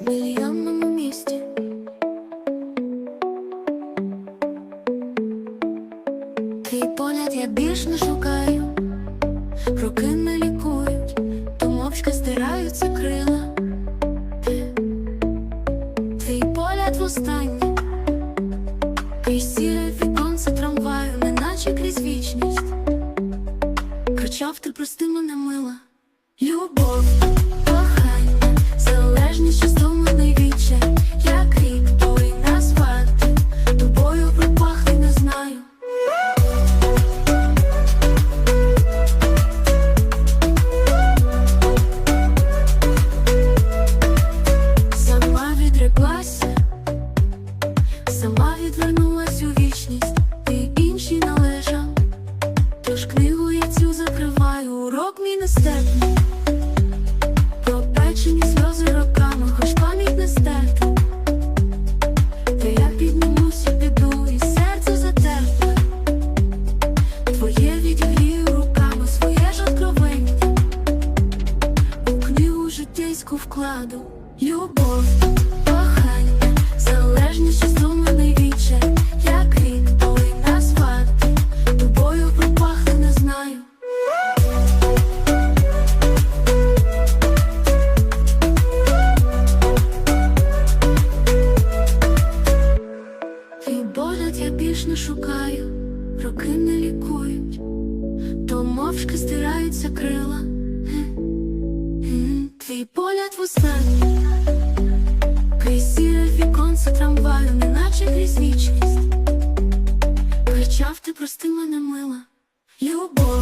в мільйонному місті. Твій погляд я більш не шукаю, руки не лікують, то мовчки стираються крила. Твій погляд востаннє, крізь сіре віконце трамваю, неначе крізь вічність. Кричав ти прости мене мила, любов, сама відвернулась у вічність, ти іншій належав. Тож книгу я цю закриваю, урок мій нестерпний. Пропечені сльози роками, хоч пам'ять не стерта Та я піднімусь і піду, і серце своє ж откровення. У книгу життєйську вкладу Любов, кохання, залежність, що не шукаю, роки не лікують, то мовчки стираються крила. Твій погляд в останній Крізь сіре віконце трамваю, неначе крізь вічність. Кричав ти прости мене мила, любов,